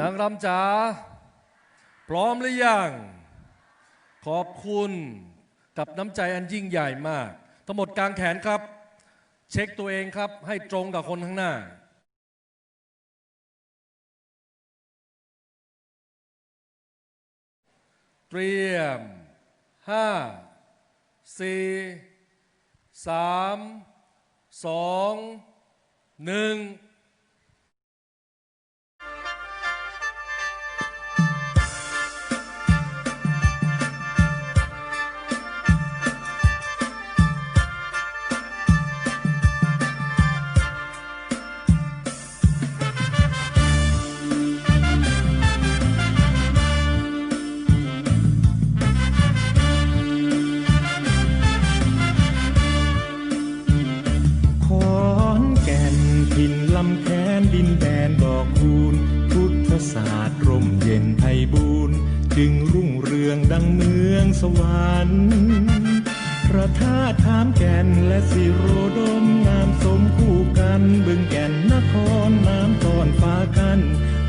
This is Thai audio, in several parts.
นางรำจ๋าพร้อมหรือยัง ขอบคุณกับน้ำใจอันยิ่งใหญ่มาก ทั้งหมดกลางแขนครับ เช็คตัวเองครับ ให้ตรงกับคนข้างหน้าเตรียมห้าสี่สามสองหนึ่ง ลำแคนดินแดนดอกคูณพุทธศาสตร์ร่มเย็นไพบูรณ์จึงรุ่งเรืองดังเมืองสวรรค์พระธาตุทามแก่นและสิโรดมงามสมคู่กันบึงแก่นนครน้ำตอนฟ้ากัน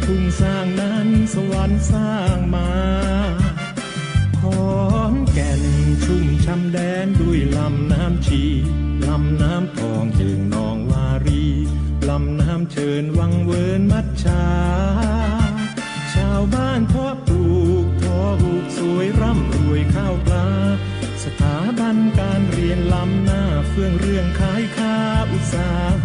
ทุ่งสร้างนั้นสวรรค์สร้าง เชิญวังเวินมัดชา ชาวบ้านเพาะปลูกทอบูกสวยร่ำรวยข้าวปลา สถาบันการเรียนล้ำหน้าเฟื่องเรื่องขายค้าอุตสาห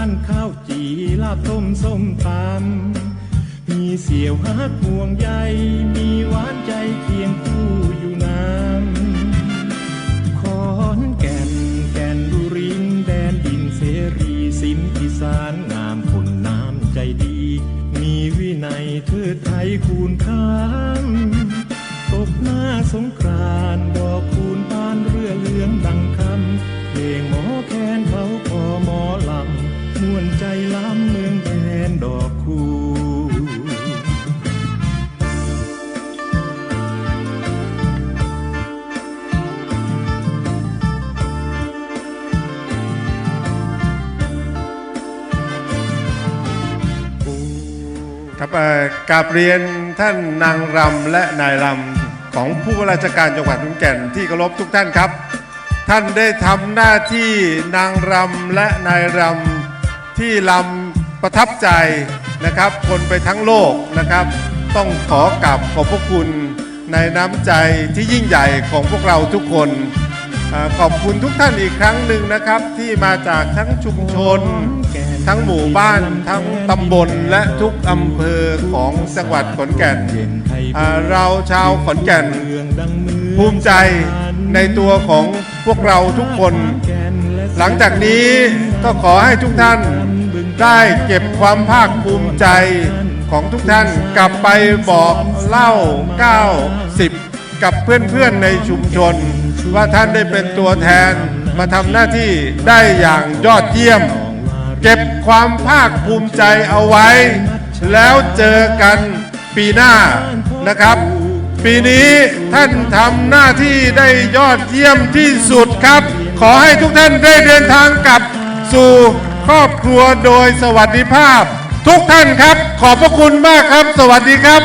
ปั้นข้าวจีลาบต้มส้มตำมีเสี่ยวฮักห่วงใยมีหวานใจเคียงคู่อยู่นานขอนแก่นแก่นดุรินแดนดินเสรีสินอีสานงามคนน้ำใจดี มีวินัยเทิดไทยคูณค้ามตบหน้าสงกรานต์ ครับกาบเรียนท่านนางรำและนายรำของผู้ว่าราชการจังหวัดขอนแก่นที่เคารพทุกท่านครับ ท่านได้ทำหน้าที่นางรำและนายรำที่ลำประทับใจนะครับ คนไปทั้งโลกนะครับ ต้องขอกราบขอบพระคุณในน้ำใจที่ยิ่งใหญ่ของพวกเราทุกคนขอบคุณทุกท่านอีกครั้งหนึ่งนะครับ ที่มาจากทั้งชุมชน ทั้งหมู่บ้านทั้งตำบลและทุกอำเภอของจังหวัดขอนแก่น เราชาวขอนแก่น ภูมิใจในตัวของพวกเราทุกคน หลังจากนี้ก็ขอให้ทุกท่านได้เก็บความภาคภูมิใจของทุกท่านกลับไปบอกเล่า 90 กับเพื่อนๆในชุมชน ว่าท่านได้เป็นตัวแทนมาทำหน้าที่ได้อย่างยอดเยี่ยม เก็บความภาคภูมิใจเอาไว้ แล้วเจอกันปีหน้านะครับ ปีนี้ท่านทำหน้าที่ได้ยอดเยี่ยมที่สุดครับ ขอให้ทุกท่านได้เดินทางกลับสู่ครอบครัวโดยสวัสดิภาพ ทุกท่านครับ ขอบพระคุณมากครับ สวัสดีครับ